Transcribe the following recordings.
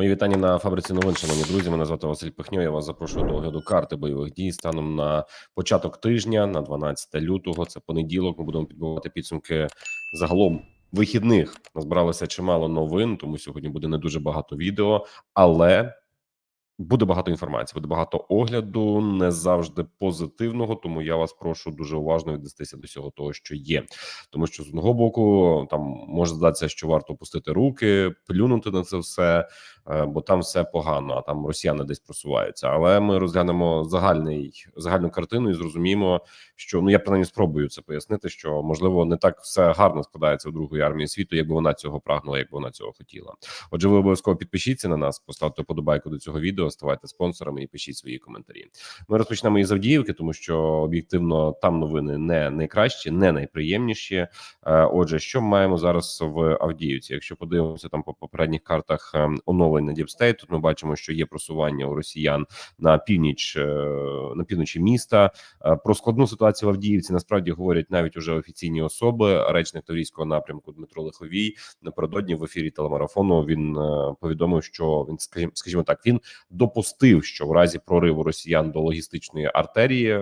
Мої вітання на фабриці новин, шановні друзі. Мене звати Василь Пихньо. Я вас запрошую до огляду карти бойових дій станом на початок тижня, на 12 лютого. Це понеділок. Ми будемо підбивати підсумки загалом вихідних. Назбиралося чимало новин, тому сьогодні буде не дуже багато відео, але буде багато інформації, буде багато огляду, не завжди позитивного. Тому я вас прошу дуже уважно віднестися до всього того, що є. Тому що з одного боку там може здатися, що варто опустити руки, плюнути на це все, бо там все погано. А там росіяни десь просуваються. Але ми розглянемо загальний загальну картину і зрозуміємо, що ну я принаймні спробую це пояснити, що можливо не так все гарно складається у другої армії світу, якби вона цього прагнула, якби вона цього хотіла. Отже, ви обов'язково підпишіться на нас, поставте подобайку до цього відео, ставайте спонсорами і пишіть свої коментарі. Ми розпочнемо із Авдіївки, тому що об'єктивно там новини не найкращі, не найприємніші. Е, Отже, що маємо зараз в Авдіївці? Якщо подивимося там по попередніх картах е, оновлень на Діпстейт, тут ми бачимо, що є просування у росіян на північ е, на півночі міста. Е, Про складну ситуацію в Авдіївці насправді говорять навіть уже офіційні особи. Речник Таврійського напрямку Дмитро Лиховій напередодні в ефірі телемарафону він е, повідомив, що він скажімо, так, він допустив, що в разі прориву росіян до логістичної артерії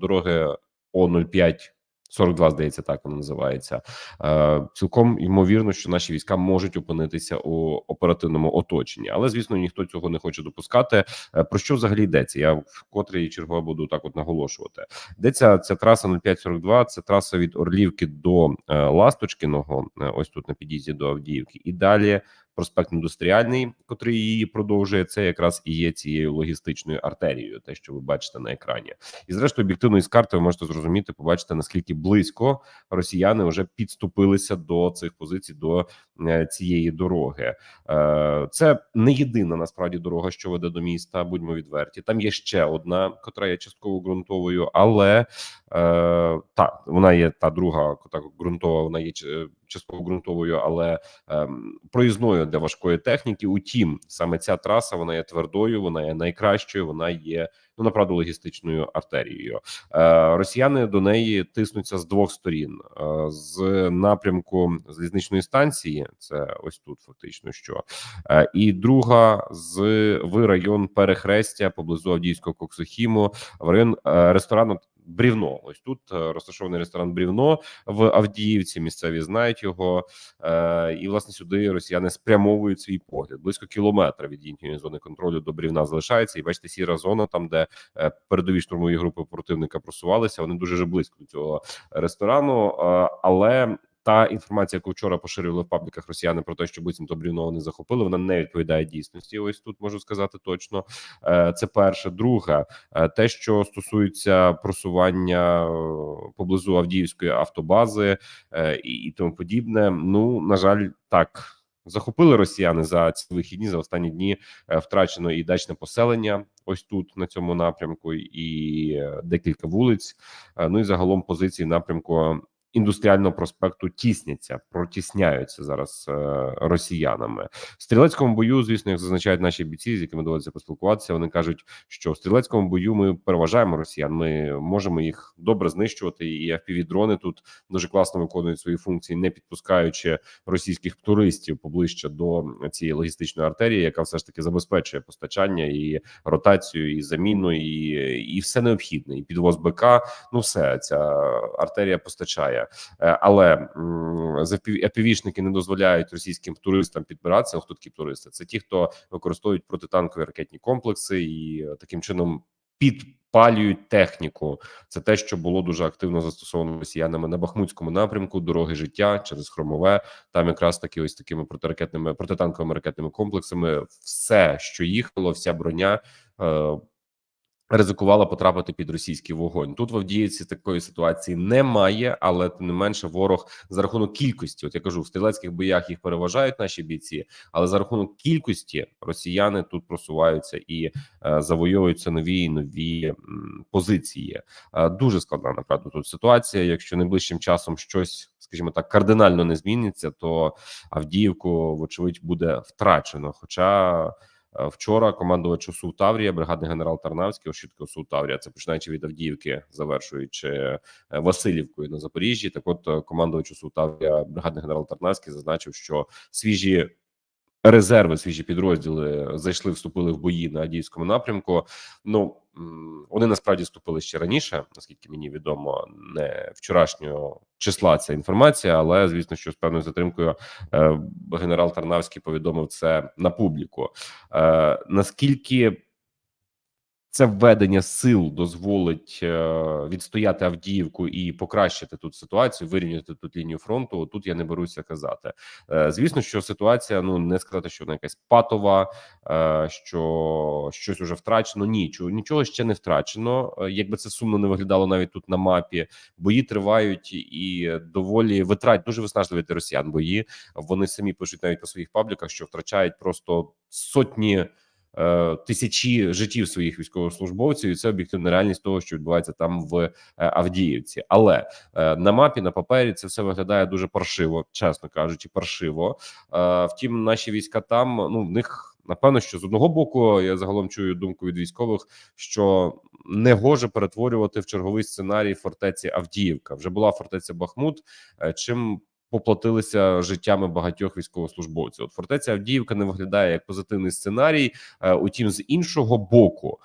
дороги О 05 42, здається, так вона називається. Е, цілком ймовірно, що наші війська можуть опинитися у оперативному оточенні, але звісно, ніхто цього не хоче допускати. Е, Про що взагалі йдеться? Я вкотре і чергово буду так от наголошувати. Йдеться ця траса 0542, Це траса від Орлівки до е, Ласточкиного. е, Ось тут на під'їзді до Авдіївки, і далі. Проспект індустріальний, котрий її продовжує, це якраз і є цією логістичною артерією, те, що ви бачите на екрані, і зрештою об'єктивно із карти ви можете зрозуміти, побачити наскільки близько росіяни вже підступилися до цих позицій до е, цієї дороги. Е, Це не єдина насправді дорога, що веде до міста. Будьмо відверті. Там є ще одна, котра є частково ґрунтовою, але е, та вона є та друга, кота ґрунтова. Вона є частково ґрунтовою, але ем, проїзною для важкої техніки. Утім, саме ця траса вона є твердою, вона є найкращою. Вона є ну направду логістичною артерією. Е, Росіяни до неї тиснуться з двох сторін: Е, з напрямку залізничної станції, це ось тут, фактично, що Е, і друга з в район перехрестя поблизу Авдіївського коксохіму, в район е, ресторану. Брівно, ось тут е, розташований ресторан Брівно в Авдіївці. Місцеві знають його, е, і власне сюди росіяни спрямовують свій погляд. Близько кілометра від їхньої зони контролю до Брівна залишається. І бачите, сіра зона, там де е, передові штурмові групи противника просувалися. Вони дуже близько до цього ресторану, але. Та інформація, яку вчора поширювали в пабліках росіяни про те, що буцімто Брівно вони захопили, вона не відповідає дійсності. Ось тут можу сказати точно. Е, Це перше. Друге, е, те, що стосується просування е, поблизу Авдіївської автобази і, тому подібне. Ну на жаль, так. Захопили росіяни за ці вихідні за останні дні втрачено і дачне поселення. Ось тут на цьому напрямку, і декілька вулиць. Ну і загалом позиції напрямку індустріального проспекту тісняться, протісняються зараз е, росіянами. В стрілецькому бою, звісно, як зазначають наші бійці, з якими доводиться поспілкуватися. Вони кажуть, що в стрілецькому бою ми переважаємо росіян. Ми можемо їх добре знищувати. І FPV-дрони тут дуже класно виконують свої функції, не підпускаючи російських туристів поближче до цієї логістичної артерії, яка все ж таки забезпечує постачання і ротацію, і заміну, і, і все необхідне. І підвоз БК. Ну все ця артерія постачає. Е, Але м, не дозволяють російським туристам підбиратися. Хто такі туристи? Це ті, хто використовують протитанкові ракетні комплекси і е, таким чином підпалюють техніку. Це те, що було дуже активно застосовано росіянами на Бахмутському напрямку, дороги життя через Хромове. Там якраз таки ось такими протиракетними протитанковими ракетними комплексами, все, що їхало, вся броня. Е, Ризикувала потрапити під російський вогонь. Тут в Авдіївці такої ситуації немає, але тим не менше, ворог за рахунок кількості, от я кажу, в стрілецьких боях їх переважають наші бійці, але за рахунок кількості росіяни тут просуваються і е, завойовуються нові і нові позиції. Е, дуже складна направду тут ситуація. Якщо найближчим часом щось, скажімо так, кардинально не зміниться, то Авдіївку, вочевидь, буде втрачено. Хоча Вчора командувач ОСУ Таврія, бригадний генерал Тарнавський, ощутки ОСУ Таврія, це починаючи від Авдіївки, завершуючи е, Васильівкою на Запоріжжі. Так, от е, командувач ОСУ Таврія, бригадний генерал Тарнавський, зазначив, що свіжі резерви, свіжі підрозділи зайшли, вступили в бої на адійському напрямку. Ну вони насправді вступили ще раніше, наскільки мені відомо, не вчорашнього числа ця інформація, але звісно, що з певною затримкою е, генерал Тарнавський повідомив це на публіку. Е, наскільки це введення сил дозволить е, відстояти Авдіївку і покращити тут ситуацію, вирівняти тут лінію фронту. Тут я не беруся казати. Е, звісно, що ситуація ну не сказати, що вона якась патова, е, що щось уже втрачено. Нічого нічого ще не втрачено. Якби це сумно не виглядало навіть тут на мапі. Бої тривають і доволі витрать дуже виснажливі для росіян. Бої вони самі пишуть навіть по своїх пабліках, що втрачають просто сотні. Е, Тисячі життів своїх військовослужбовців, і це об'єктивна реальність того, що відбувається там в е, Авдіївці. Але е, на мапі на папері це все виглядає дуже паршиво, чесно кажучи, паршиво. Втім, наші війська там ну в них напевно, що з одного боку я загалом чую думку від військових, що не гоже перетворювати в черговий сценарій фортеці Авдіївка. Вже була фортеця Бахмут. Чим поплатилися життями багатьох військовослужбовців. От фортеця Авдіївка не виглядає як позитивний сценарій. Е, Утім, з іншого боку.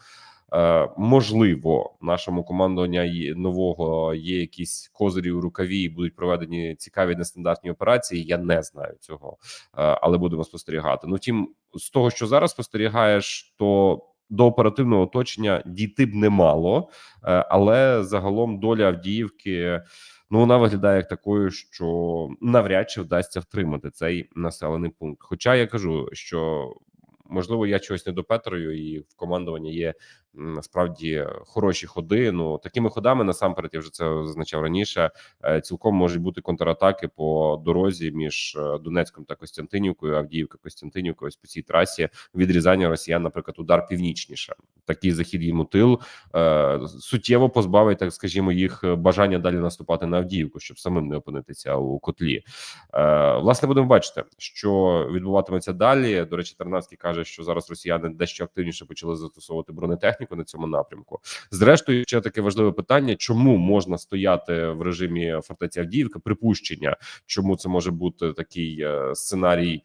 Е, можливо, нашому командуванню нового є якісь козирі у рукаві, і будуть проведені цікаві нестандартні операції. Я не знаю цього, е, але будемо спостерігати. Ну втім, з того, що зараз спостерігаєш, то до оперативного оточення дійти б немало, але загалом доля Авдіївки. Ну, вона виглядає як такою, що навряд чи вдасться втримати цей населений пункт. Хоча я кажу, що можливо я чогось не допетрую, і в командуванні є насправді хороші ходи. Ну такими ходами насамперед я вже це зазначав раніше. е, Цілком можуть бути контратаки по дорозі між е, Донецьком та Костянтинівкою, Авдіївка, Костянтинівка. Ось по цій трасі відрізання росіян, наприклад, удар північніше. Такий захід їм у тил е, суттєво позбавить, так скажімо, їх бажання далі наступати на Авдіївку, щоб самим не опинитися у котлі. Власне, будемо бачити, що відбуватиметься далі. До речі, Тарнавський каже, що зараз росіяни дещо активніше почали застосовувати бронетехніку на цьому напрямку. Зрештою, ще таке важливе питання: чому можна стояти в режимі фортеці Авдіївка? Припущення, чому це може бути такий е, сценарій,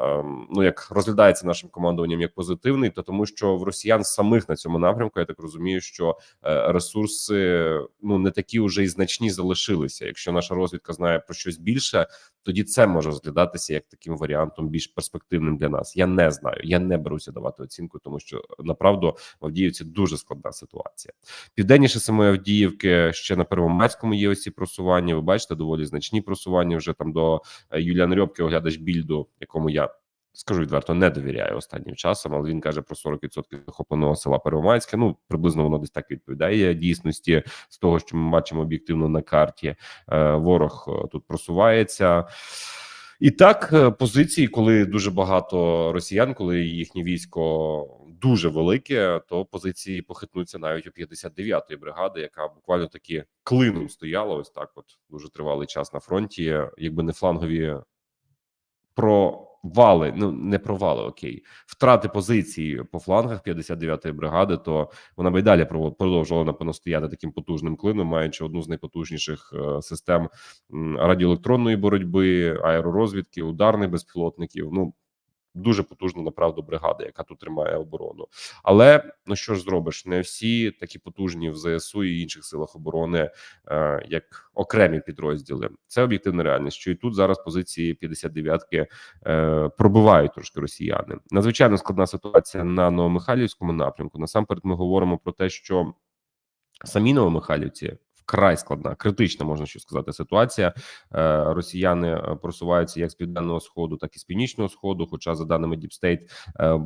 ем, ну як розглядається нашим командуванням як позитивний, то тому, що в росіян самих на цьому напрямку я так розумію, що е, ресурси ну не такі вже і значні залишилися. Якщо наша розвідка знає про щось більше, тоді це може розглядатися як таким варіантом більш перспективним для нас. Я не знаю, я не беруся давати оцінку, тому що направду в Авдіївці дуже складна ситуація. Південніше самої Авдіївки ще на Первомайському є ось просування. Ви бачите, доволі значні просування вже там до е, Юліан Рьобки, оглядач більду, якому я. Скажу відверто, не довіряю останнім часом, але він каже про 40% захопленого села Первомайське. Ну приблизно воно десь так відповідає дійсності з того, що ми бачимо об'єктивно на карті. Е, ворог е, тут просувається. І так, позиції, коли дуже багато росіян, коли їхнє військо дуже велике, то позиції похитнуться навіть у 59-ї бригади, яка буквально таки клином стояла. Ось так, от дуже тривалий час на фронті, якби не флангові провали, ну не провали, окей, втрати позиції по флангах 59-ї бригади, то вона би й далі продовжувала напевно стояти таким потужним клином, маючи одну з найпотужніших е, систем радіоелектронної боротьби, аеророзвідки, ударних безпілотників. Ну дуже потужна направду бригада, яка тут тримає оборону. Але ну що ж зробиш? Не всі такі потужні в ЗСУ і інших силах оборони, е, як окремі підрозділи. Це об'єктивна реальність. Що і тут зараз позиції 59-ки е, пробивають трошки росіяни. Надзвичайно складна ситуація на Новомихайлівському напрямку. Насамперед, ми говоримо про те, що самі Новомихайлівці вкрай складна, критична, можна що сказати, ситуація. Е, Росіяни е, просуваються як з південного сходу, так і з північного сходу. Хоча, за даними е,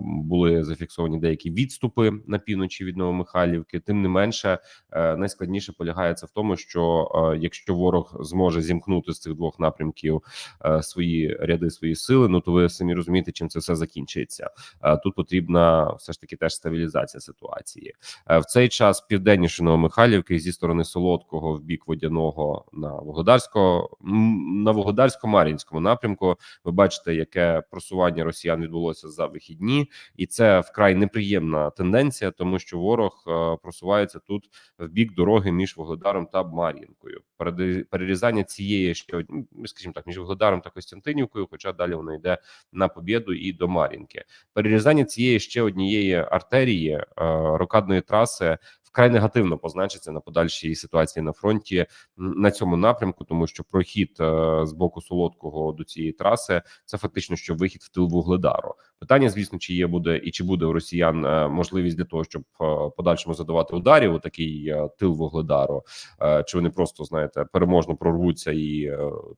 були зафіксовані деякі відступи на півночі від Новомихайлівки. Тим не менше, е, найскладніше полягає це в тому, що якщо ворог зможе зімкнути з цих двох напрямків свої ряди, свої сили, ну то ви самі розумієте, чим це все закінчиться. Тут потрібна все ж таки теж стабілізація ситуації. В цей час південніше Новомихайлівки зі сторони Солодкого солодкого в бік водяного на Вугледарського на Вугледарсько-Мар'їнському напрямку. Ви бачите, яке просування росіян відбулося за вихідні, і це вкрай неприємна тенденція, тому що ворог е, просувається тут в бік дороги між Вугледаром та Мар'їнкою. Перерізання цієї ще ну, скажімо так, між Вугледаром та Костянтинівкою, хоча далі воно йде на Побєду і до Мар'їнки. Перерізання цієї ще однієї артерії е, рокадної траси вкрай негативно позначиться на подальшій ситуації на фронті на цьому напрямку, тому що прохід е, з боку солодкого до цієї траси це фактично що вихід в тил Вугледару. Питання, звісно, чи є буде і чи буде у росіян е, можливість для того, щоб е, подальшому задавати ударів у такий тил Вугледару, чи вони просто знаєте переможно прорвуться і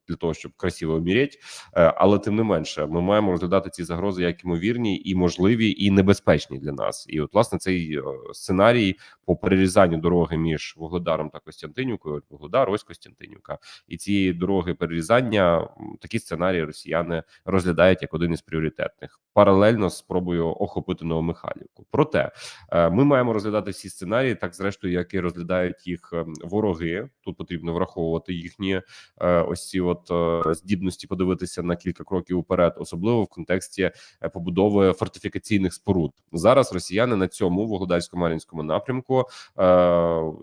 для того, щоб красиво вмірять. Е, але тим не менше, ми маємо розглядати ці загрози як ймовірні і можливі, і небезпечні для нас. І от власне цей сценарій по перерізанню дороги між Вугледаром та Костянтинівкою. Вугледар, ось Костянтинівка, і цієї дороги перерізання такі сценарії росіяни розглядають як один із пріоритетних, паралельно з спробою охопити Новомихайлівку. Проте е, ми маємо розглядати всі сценарії, так зрештою, як і розглядають їх е, вороги. Тут потрібно враховувати їхні е, ось ці от е, здібності подивитися на кілька кроків уперед, особливо в контексті побудови фортифікаційних споруд. Зараз росіяни на цьому вугледарсько-мар'їнському напрямку,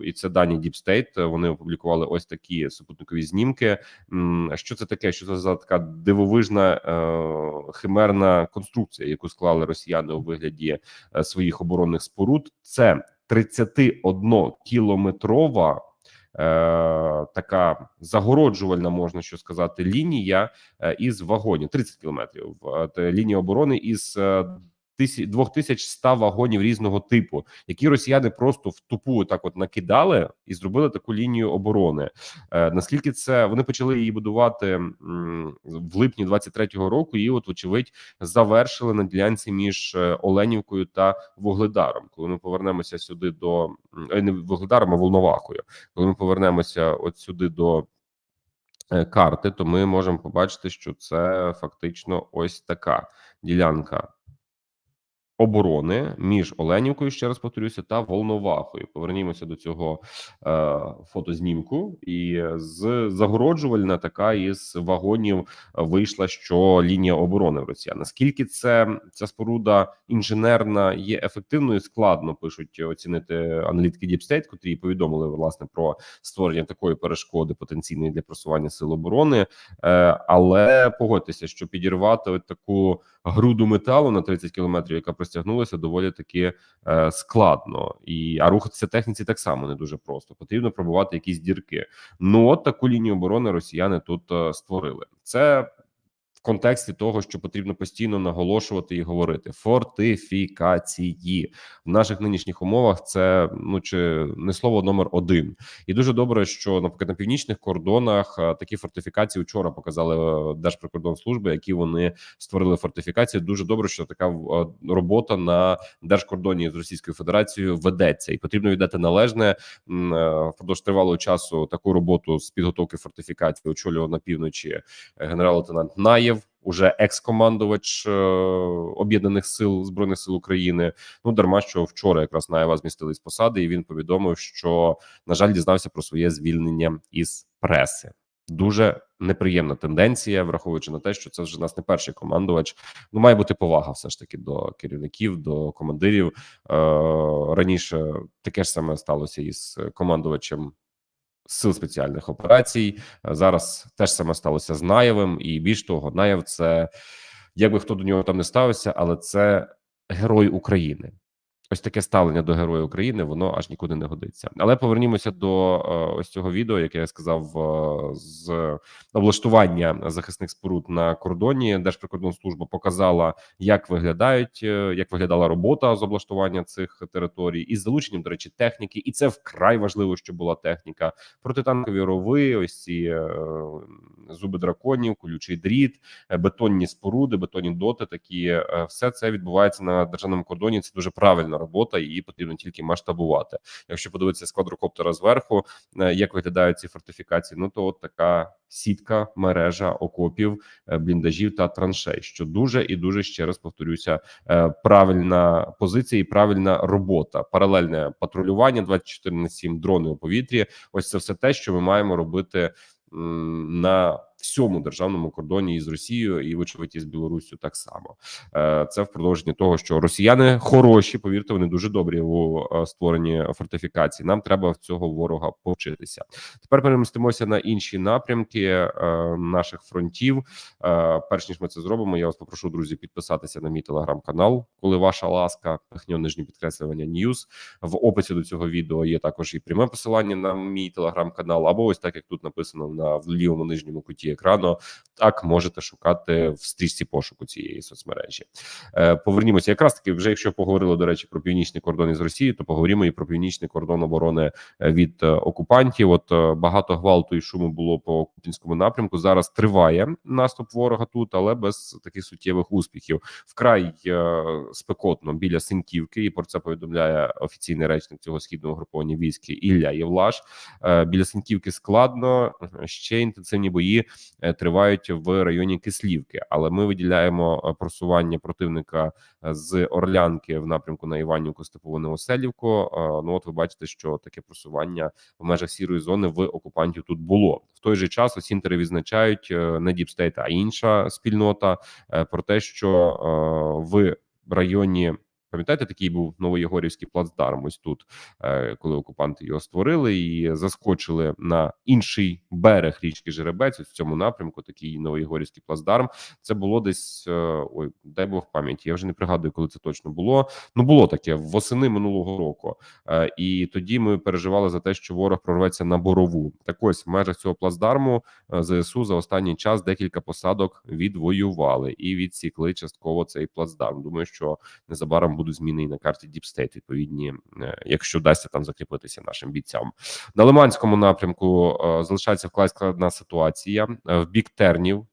і це дані Deep State, Вони опублікували ось такі супутникові знімки. Що це таке? Що це за така дивовижна е, химерна конструкція, яку склали росіяни у вигляді е, своїх оборонних споруд? Це 31 кілометрова е, така загороджувальна, можна що сказати, лінія е, із вагонів 30 кілометрів. Е, лінія оборони із е, 2100 вагонів різного типу, які росіяни просто в тупу так от накидали і зробили таку лінію оборони. Е, наскільки це вони почали її будувати м, в липні 23-го року, і от вочевидь завершили на ділянці між е, Оленівкою та Вугледаром. Коли ми повернемося сюди до е, не Вугледаром, а Волновахою, коли ми повернемося от сюди до е, карти, то ми можемо побачити, що це фактично ось така ділянка оборони між Оленівкою, ще раз повторюся, та Волновахою. Повернімося до цього е, фотознімку, і з загороджувальна така із вагонів вийшла, що лінія оборони в Росіян. Наскільки це ця споруда інженерна є ефективною, складно пишуть оцінити аналітики Deep State, котрі повідомили власне про створення такої перешкоди потенційної для просування сил оборони. Е, але погодьтеся, що підірвати от таку груду металу на 30 кілометрів, яка простягнулася, доволі таки е, складно, і а рухатися техніці так само не дуже просто. Потрібно пробувати якісь дірки. Ну от таку лінію оборони росіяни тут е, створили. Це контексті того, що потрібно постійно наголошувати і говорити фортифікації в наших нинішніх умовах. Це ну чи не слово номер один, і дуже добре, що наприклад на північних кордонах е, такі фортифікації вчора показали е, Держприкордонслужби, які вони створили фортифікації. Дуже добре, що така е, робота на держкордоні з Російською Федерацією ведеться, і потрібно віддати належне впродовж тривалого часу. Таку роботу з підготовки фортифікації очолював на півночі генерал-лейтенант Наєв. Уже екс-командувач е, об'єднаних сил збройних сил України. Ну дарма що вчора якраз Наєва змістили з посади, і він повідомив, що на жаль дізнався про своє звільнення із преси. Дуже неприємна тенденція, враховуючи на те, що це вже нас не перший командувач. Ну має бути повага, все ж таки, до керівників, до командирів. Е, раніше таке ж саме сталося із командувачем сил спеціальних операцій. Зараз теж саме сталося з Наєвим, і більш того, Наєв це як би хто до нього там не ставився, але це герой України. Ось таке ставлення до героя України, воно аж нікуди не годиться. Але повернімося до е, ось цього відео, яке я сказав е, з облаштування захисних споруд на кордоні. Держприкордонслужба показала, як виглядають, е, як виглядала робота з облаштування цих територій, із залученням, до речі, техніки, і це вкрай важливо, що була техніка. Протитанкові рови, ось ці зуби драконів, колючий дріт, бетонні споруди, бетонні доти. Такі все це відбувається на державному кордоні. Це дуже правильно робота, її потрібно тільки масштабувати. Якщо подивитися з квадрокоптера зверху, е, як виглядають ці фортифікації, ну то от така сітка, мережа окопів, е, бліндажів та траншей, що дуже і дуже ще раз повторюся, е, правильна позиція і правильна робота, паралельне патрулювання 24 на 7, дрони у повітрі. Ось це все те, що ми маємо робити на всьому державному кордоні із Росією і вочевидь із Білоруссю так само. Е, Це в продовження того, що росіяни хороші, повірте, вони дуже добрі у е, створенні фортифікацій. Нам треба в цього ворога повчитися. Тепер перемістимося на інші напрямки е, наших фронтів. Перш ніж ми це зробимо, я вас попрошу, друзі, підписатися на мій телеграм-канал. Коли ваша ласка, нижні підкреслювання Ньюз. В описі до цього відео є також і пряме посилання на мій телеграм-канал, або ось так як тут написано на в лівому нижньому куті екрану. Так можете шукати в стрічці пошуку цієї соцмережі. Е, Повернімося якраз таки, вже якщо поговорили до речі про північний кордон із Росією, то поговоримо і про північний кордон оборони е, від е, окупантів. От е, багато гвалту і шуму було по Купінському напрямку. Зараз триває наступ ворога тут, але без таких суттєвих успіхів. Вкрай е, спекотно біля Синьківки, і про це повідомляє офіційний речник цього східного груповання військ Ілля Євлаш. Е, Біля Синьківки складно ще інтенсивні бої тривають в районі Кислівки, але ми виділяємо е, просування противника е, з Орлянки в напрямку на Іванівку, Степову Новоселівку. Е, Ну от ви бачите, що таке просування в межах сірої зони в окупантів тут було в той же час. Осінтери відзначають е, не Діпстейт, а інша спільнота е, про те, що е, в районі. Пам'ятаєте, такий був новоєгорівський плацдарм. Ось тут, е, коли окупанти його створили і заскочили на інший берег річки Жеребець. ось В цьому напрямку такий новоєгорівський плацдарм. Це було десь е, ой, дай Бог пам'яті. Я вже не пригадую, коли це точно було. Ну було таке восени минулого року. Е, І тоді ми переживали за те, що ворог прорветься на борову. Так ось в межах цього плацдарму ЗСУ за останній час декілька посадок відвоювали і відсікли частково цей плацдарм. Думаю, що незабаром будуть зміни і на карті Діпстейт. Відповідні, е, якщо вдасться там закріпитися нашим бійцям на Лиманському напрямку. е, Залишається вкрай складна ситуація Е, в бік тернів.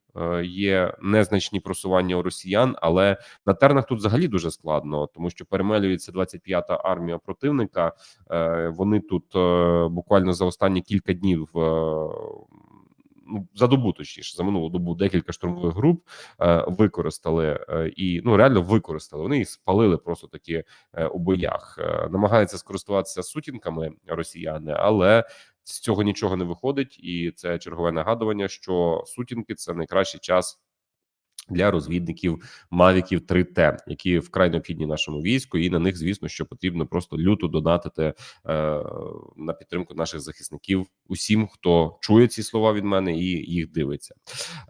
Є незначні просування у росіян, але на тернах тут взагалі дуже складно, тому що перемелюється 25-та армія противника. Вони тут буквально за останні кілька днів. Ну, за добу точніше за минулу добу декілька штурмових груп е, використали е, і ну реально використали. Вони їх спалили просто такі е, у боях. Намагаються скористуватися сутінками росіяни, але з цього нічого не виходить, і це чергове нагадування, що сутінки це найкращий час. Для розвідників Мавіків 3Т, які вкрай необхідні нашому війську, і на них, звісно, що потрібно просто люто донатити е, на підтримку наших захисників усім, хто чує ці слова від мене і їх дивиться.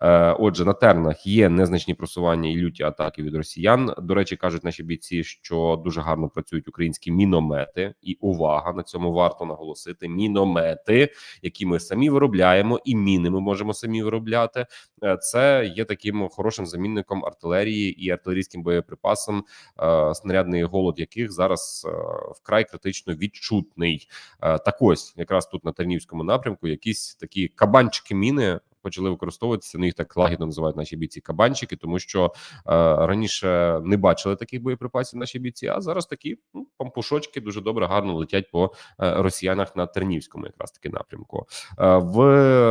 Е, Отже, на тернах є незначні просування і люті атаки від росіян. До речі, кажуть наші бійці, що дуже гарно працюють українські міномети, і увага на цьому варто наголосити: міномети, які ми самі виробляємо, і міни ми можемо самі виробляти. Е, Це є таким хорошим замінником артилерії і артилерійським боєприпасам, е, снарядний голод яких зараз е, вкрай критично відчутний. Е, Так ось якраз тут на Тернівському напрямку якісь такі кабанчики міни. Почали використовуватися, ну їх так лагідно називають наші бійці кабанчики, тому що е, раніше не бачили таких боєприпасів наші бійці. А зараз такі ну, пампушочки дуже добре, гарно летять по е, росіянах на Тернівському, якраз таки напрямку. Е, в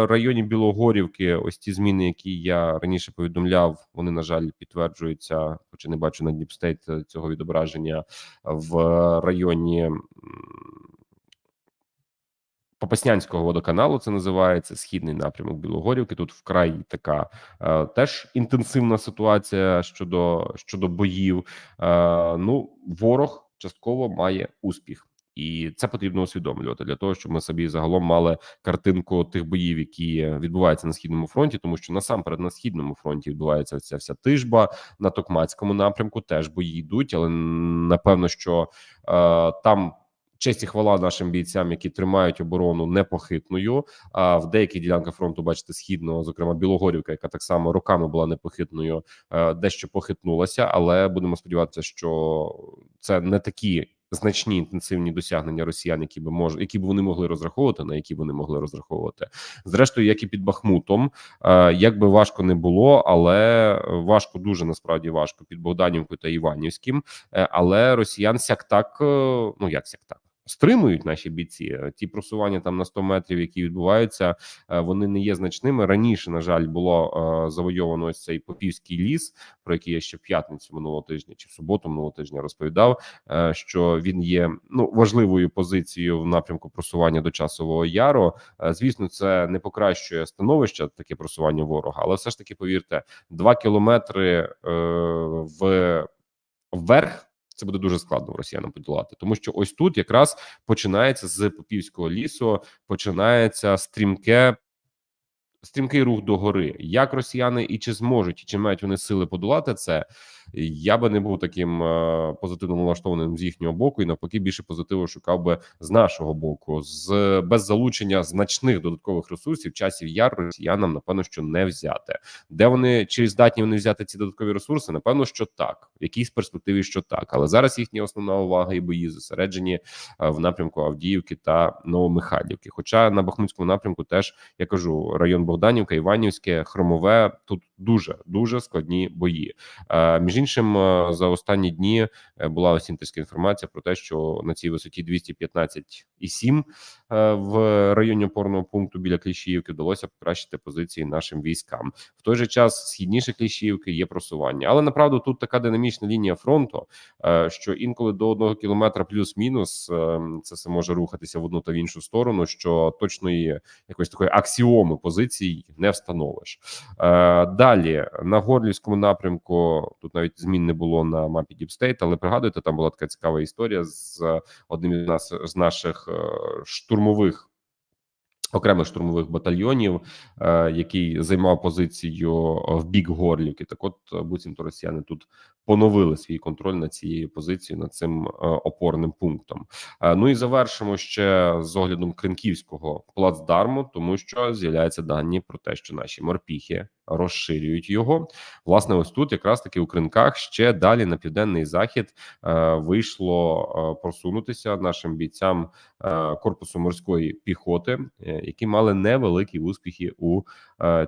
районі Білогорівки. Ось ті зміни, які я раніше повідомляв, вони на жаль підтверджуються, хоча не бачу на Діпстейт цього відображення в районі. Попаснянського водоканалу це називається східний напрямок Білогорівки. Тут вкрай така е, теж інтенсивна ситуація щодо щодо боїв. Е, ну, ворог частково має успіх, і це потрібно усвідомлювати для того, щоб ми собі загалом мали картинку тих боїв, які відбуваються на східному фронті, тому що насамперед на східному фронті відбувається ця вся тижба на Токмацькому напрямку. Теж бої йдуть, але напевно, що е, там. Честь і хвала нашим бійцям, які тримають оборону непохитною. А в деяких ділянках фронту, бачите, східного, зокрема Білогорівка, яка так само роками була непохитною, е, дещо похитнулася. Але будемо сподіватися, що це не такі значні інтенсивні досягнення росіян, які би мож, які б вони могли розраховувати, на які вони могли розраховувати. Зрештою, як і під Бахмутом, е, як би важко не було, але важко дуже насправді важко під Богданівкою та Іванівським. Е, але росіян сяк так, ну як сяк так. Стримують наші бійці ті просування там на 100 метрів, які відбуваються, е, вони не є значними. Раніше, на жаль, було е, завойовано ось цей попівський ліс, про який я ще в п'ятницю минулого тижня чи в суботу минулого тижня розповідав. е, Що він є ну важливою позицією в напрямку просування до часового яру. Звісно, це не покращує становище таке просування ворога, але все ж таки повірте, два кілометри е, в вверх. Це буде дуже складно росіянам подолати, тому що ось тут якраз починається з попівського лісу, починається стрімке. Стрімкий рух до гори. Як росіяни і чи зможуть, і чи мають вони сили подолати це? Я би не був таким е, позитивно налаштованим з їхнього боку, і навпаки, більше позитиву шукав би з нашого боку, з без залучення значних додаткових ресурсів, часів яр росіянам напевно, що не взяти. Де вони чи здатні вони взяти ці додаткові ресурси? Напевно, що так, в якійсь перспективі, що так, але зараз їхня основна увага і бої зосереджені е, в напрямку Авдіївки та Новомихайлівки. Хоча на Бахмутському напрямку теж я кажу район Богданівка, Іванівське, Хромове тут дуже дуже складні бої. Е, Між іншим, е, за останні дні е, була осінтерська інформація про те, що на цій висоті 215,7 е, в районі опорного пункту біля Кліщіївки вдалося покращити позиції нашим військам. В той же час східніше Кліщіївки є просування, але направду тут така динамічна лінія фронту, е, що інколи до одного кілометра плюс-мінус е, це все може рухатися в одну та в іншу сторону, що точної якоїсь такої аксіоми позицій не встановиш. Е, Далі на горлівському напрямку тут навіть змін не було на мапі Діпстейт, але пригадуєте, там була така цікава історія з одним із нас з наших е, штурмових. Окремих штурмових батальйонів, е, який займав позицію в бік Горлівки. Так, от е, буцімто росіяни тут поновили свій контроль над цією позицією, над цим е, опорним пунктом. Е, ну і завершимо ще з оглядом Кринківського плацдарму, тому що з'являються дані про те, що наші морпіхи розширюють його. Власне, ось тут якраз таки у кринках ще далі на південний захід е, вийшло просунутися нашим бійцям корпусу морської піхоти, які мали невеликі успіхи у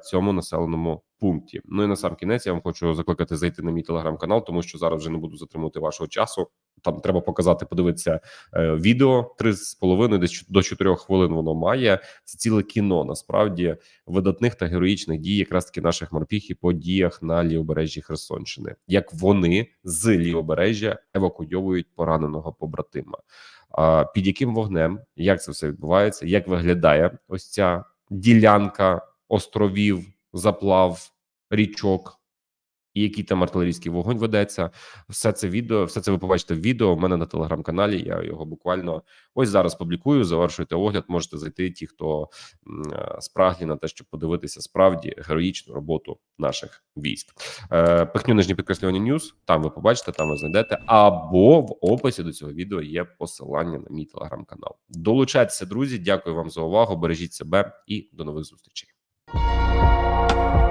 цьому населеному пункті. Ну і на сам кінець я вам хочу закликати зайти на мій телеграм-канал, тому що зараз вже не буду затримувати вашого часу. Там треба показати, подивитися е, відео три з половиною десь до чотирьох хвилин. Воно має це ціле кіно. Насправді видатних та героїчних дій, якраз таки наших морпіхів по діях на лівобережжі Херсонщини, як вони з лівобережжя евакуйовують пораненого побратима. А під яким вогнем, як це все відбувається, як виглядає ось ця ділянка островів, заплав, річок, і який там артилерійський вогонь ведеться. Все це відео, все це ви побачите в відео. У мене на телеграм-каналі. Я його буквально ось зараз публікую. Завершуйте огляд. Можете зайти. Ті, хто е, спраглі на те, щоб подивитися справді героїчну роботу наших військ. Е, Пихню нижнє підкреслювання Ньюс. Там ви побачите, там ви знайдете. Або в описі до цього відео є посилання на мій телеграм-канал. Долучайтеся, друзі. Дякую вам за увагу. Бережіть себе і до нових зустрічей. you